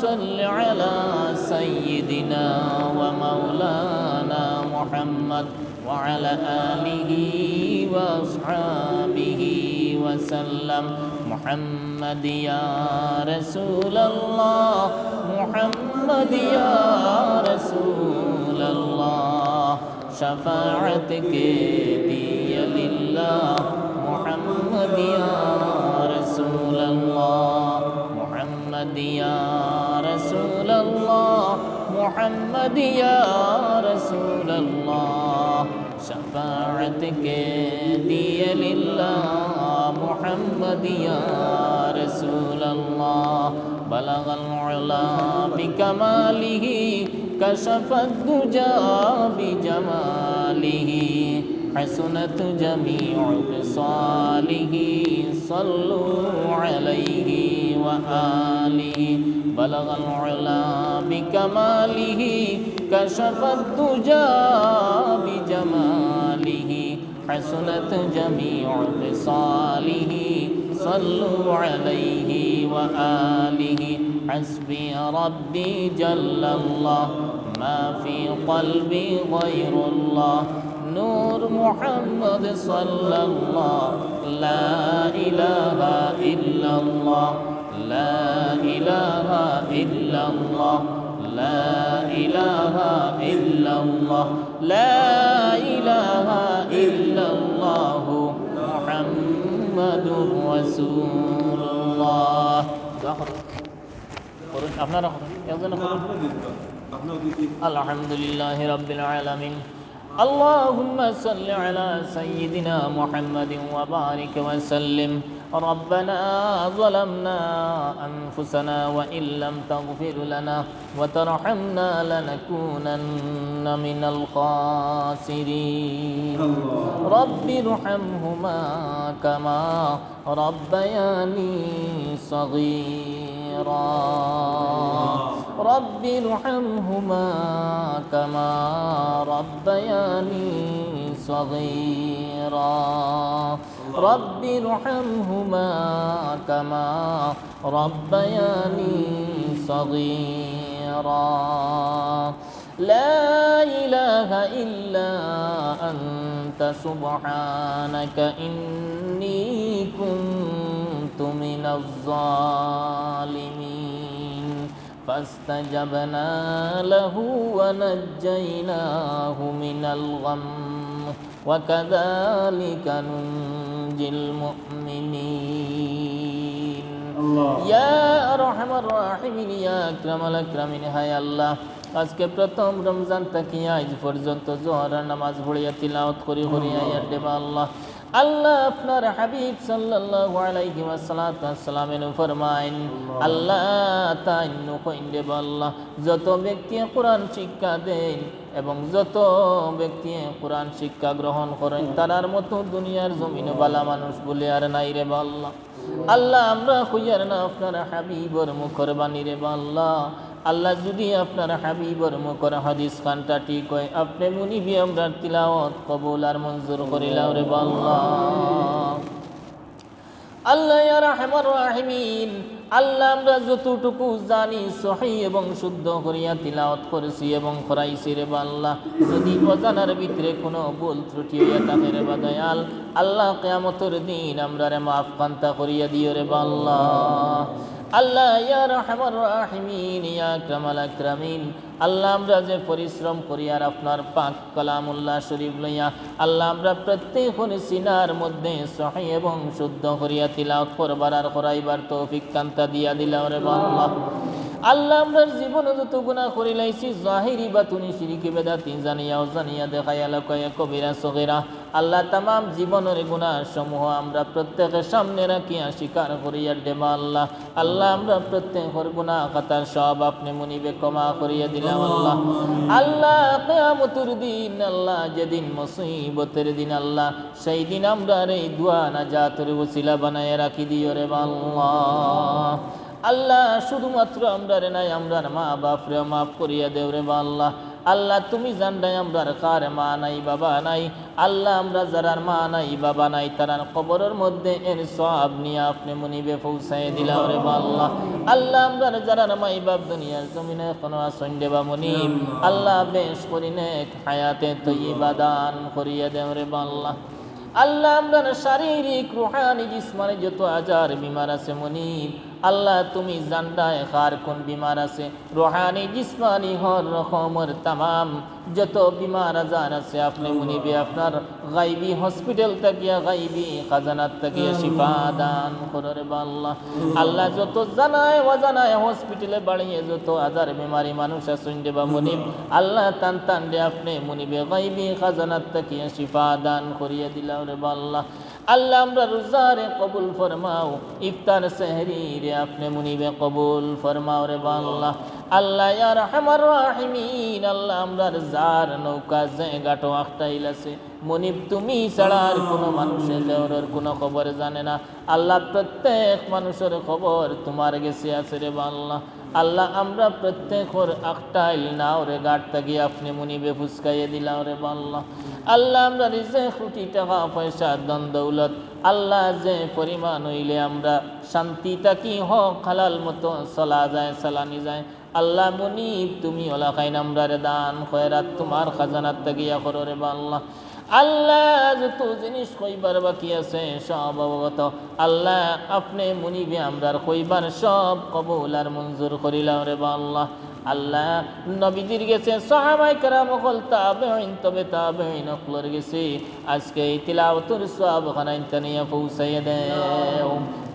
صل على سيدنا ومولانا محمد وعلى آله وأصحابه وسلم. محمد يا رسول الله محمد يا رسول الله. شفاعتك دي لله. محمد يا محمد يا رسول الله. شفاعتك دي لله. محمد يا رسول الله. بلغ العلا بكماله كشف الدجى بجماله. حسنت جميع خصاله صلوا عليه وآله. بلغ العلا بكماله كشف الدجى بجماله. حسنت جميع خصاله صلوا عليه وآله. حسبي ربي جل الله ما في قلبي غير الله. نور محمد صلى الله. لا إله إلا الله. لا إله إلا الله. لا إله إلا الله. لا إله إلا الله. محمد رسول الله. الحمد لله رب العالمين. اللهم صل على سيدنا محمد وبارك وسلم. ربنا ظلمنا أنفسنا وإن لم تغفر لنا وترحمنا لنكونن من الخاسرين. رب ارحمهما كما ربياني صغيرا. رب ارحمهما كما ربياني صغيرا. رب ارحمهما كما ربياني صغيرا. لا إله إلا أنت سبحانك إني كنت من الظالمين. فاستجبنا له ونجيناه من الغم وكذلك ننجي المؤمنين الله يا أرحم الراحمين يا أكرم الأكرمين هيا الله আজকে প্রথম রমজান থেকে আজ পর্যন্ত জোহরের নামাজ পড়িয়া তিলাওয়াত করি হরিয়া দেবা আল্লাহ আল্লাহ আপনার হাবিব সাল্লাল্লাহু আলাইহি ওয়াসাল্লাম ফরমাইন, আল্লাহ তাইনু কইন দেবা আল্লাহ যত ব্যক্তি কোরআন শিক্ষা দেন এবং যত ব্যক্তি কোরআন শিক্ষা গ্রহণ করেন, তারার মতো দুনিয়ার জমিন বালা মানুষ বলে আর নাই রে বা আল্লাহ। আমরা কইয়ার না আপনার হাবিবর মুখর বাণী রে বা আল্লাহ। যদি আপনার হাবিবর মুখর হাদিস খানটা ঠিক হয়, আপনি মুনিবি আমরা তিলাওয়াত কবুল আর মঞ্জুর করিলাও রে বা আল্লাহ। রাহমান রাহিমিন আল্লাহ, আমরা যতটুকু জানি, সহি এবং শুদ্ধ করিয়া তিলাওয়াত করেছি এবং করাইছি রে বা আল্লাহ। যদি অজানার ভিতরে কোনো ভুল ত্রুটি হইয়া থাকে রে বা দয়াল, আল্লাহ কেয়ামতের দিন আমরা রে মাফ কান্তা করিয়া দিও রে আল্লাহ। আল্লাহ, ইয়া রহমান রাহিমিন, ইয়া আকরামাল আকরামিন। আল্লাহ, আমরা যে পরিশ্রম করি আর আপনার পাক কালামুল্লাহ শরীফ লইয়া, আল্লাহ, আমরা প্রত্যেক সিনার মধ্যে সহি এবং শুদ্ধ করিয়া তিলাওয়াত করবার আর করাইবার তৌফিক কান্তা দিয়া দিলাম রে আল্লাহ আল্লাহ আমরা জীবনে যত গুণা করে লাইছি জাহিরি বা তুনি সিরিকে বেদাতি জানিয়া জানিয়াও জানিয়া দেখাইয়া লকাইয়া কবিরা সগেরা। আল্লাহ তামাম জীবনের গুণা সমূহ আমরা প্রত্যেকের সামনে রাখিয়া স্বীকার করিয়া দেবা আল্লাহ। আল্লাহ, আমরা প্রত্যেকের গুণা কাতার সব আপনি মুনিবে ক্ষমা করিয়া দিলাম আল্লাহ। আল্লাহ, কেয়ামতুর দিন আল্লাহ, যেদিন মুসিবতের দিন আল্লাহ, সেই দিন আমরা এই দুয়া না জাতের উসিলা বানায় রাখি দিও রে আল্লাহ। আল্লাহ, শুধুমাত্র আমরা রে নাই আমরা মা বাপরে মাফ করিয়া দেও রে আল্লাহ। আল্লাহ, তুমি জানডাই আমরার কার মা নাই, বাবা নাই। আল্লাহ, আমরা যারার মা নাই, বাবা নাই, তারার কবরের মধ্যে এর সব নিয়ে আপনি মুনিবে পৌঁছাই দিলাম রে বা আল্লাহ। আমরা যারার মাই বাপ দুনিয়ার জমিনে কোনো আসন দেবা মুনিব আল্লাহ, বেশ করিনে হায়াতে তৈবা দান করিয়ে দেও রে বা আল্লাহ। আমরা শারীরিক, রুহানি, জিসমানি যত আজার, বিমার আছে মনিব আল্লাহ তুমি জানডায় কার কোন বিমার আছে? রোহানি জিসমানি হর রকমের তামাম। যত বিমার আজার আছে আপনি মুনিবে আপনার গাইবি হসপিটাল থাকিয়া গাইবি খাজানাত থাকিয়া শিফা দান করে বা আল্লাহ। আল্লাহ যত জানায় অজানায় হসপিটালে বাড়িয়ে যত আজার বিমারি মানুষ আছেন বা মুনিব আল্লাহ। তান তান রে আপনি মুনিবে গাইবি খাজানাত থাকিয়া শিফা দান করিয়া দিলাম রে বা আল্লাহ। আল্লাহ আমরা রোজারে কবুল ফরমাও, ইফতার সেহরি রে আপনি মুনিবে কবুল ফরমাও রে বা আল্লাহ আল্লাহ ইয়া রহমার রাহিমিন, আল্লাহ আমরার যার নৌকা যে গাটো আখটাইল আছে মনিব তুমি ছাড়া আর কোনো মানুষের দেওয়ার কোনো খবর জানে না। আল্লাহ প্রত্যেক মানুষের খবর তোমার গেছে আছে রে বা আল্লাহ, আমরা প্রত্যেকর আখটাইল নাও রে গাট থাকি আপনি মুনিবে ফুসকাইয়ে দিলাম রে বা আল্লাহ, আমরা রিজে কোটি টাকা, পয়সা দন দৌলত, আল্লাহ যে পরিমাণ হইলে আমরা শান্তি থাকি হক, হালাল মতো চলা যায়, চালানি যায়। আল্লাহ, মুনিব, তুমি ওলা খাইন আমরারে দান, খয়রাত তোমার খাজানাত তাগিয়া করো রে বা আল্লাহ যত জিনিস কইবার বাকি আছে, সব অবগত। আল্লাহ আপনি মুনিবে আমরার কইবার সব কবুল আর মঞ্জুর করিলাম রে বা আল্লাহ আল্লাহ নবীজির গেছে, সাহাবাই কারাম হল তাবেইন তবে তাবেইন অকলর গেছে। আজকে এই তিলাওতুর সব খানাইতে নিয়ে পৌঁছাইয়ে দেয়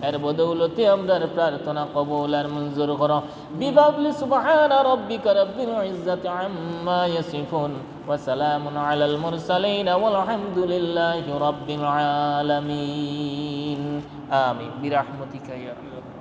এর বদৌলতে আমরার প্রার্থনা কবুল আর মঞ্জুর করো। বিবাবলি সুবহান রব্বিকা রব্বিল ইজ্জাতি আম্মা ইয়াসিফুন ওয়া সালামুন আলাল মুরসালিন ওয়াল হামদুলিল্লাহি রব্বিল আলামিন। আমিন। বিরাহমাতিকা ইয়া আল্লাহ।